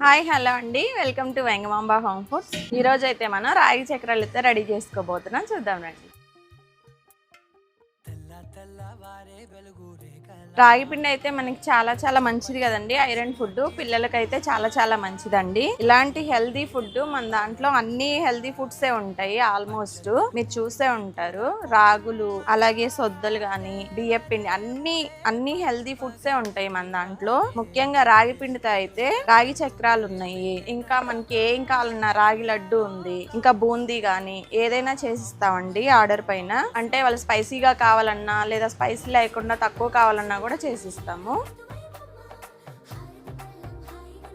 Hi hello అండి. Welcome to Vengamamba home foods. ఈ అయితే మనం రాగి చక్రాలు అయితే రెడీ చేసుకోబోతున్నాం. చూద్దాం రండి. రాగి పిండి అయితే మనకి చాలా చాలా మంచిది కదండి. ఐరన్ ఫుడ్ పిల్లలకైతే చాలా చాలా మంచిదండి. ఇలాంటి హెల్దీ ఫుడ్ మన దాంట్లో అన్ని హెల్దీ ఫుడ్స్ ఉంటాయి ఆల్మోస్ట్. మీరు చూసే ఉంటారు. రాగులు అలాగే సొద్దలు కానీ బియ్య పిండి అన్ని అన్ని హెల్దీ ఫుడ్స్ ఉంటాయి మన దాంట్లో. ముఖ్యంగా రాగి పిండితో అయితే రాగి చక్రాలు ఉన్నాయి. ఇంకా మనకి ఏం కావాలన్నా రాగి లడ్డు ఉంది. ఇంకా బూందీ కానీ ఏదైనా చేసిస్తామండి ఆర్డర్ పైన. అంటే వాళ్ళు స్పైసీగా కావాలన్నా లేదా స్పైసీ లేకుండా తక్కువ కావాలన్నా కూడా చేసిస్తాము.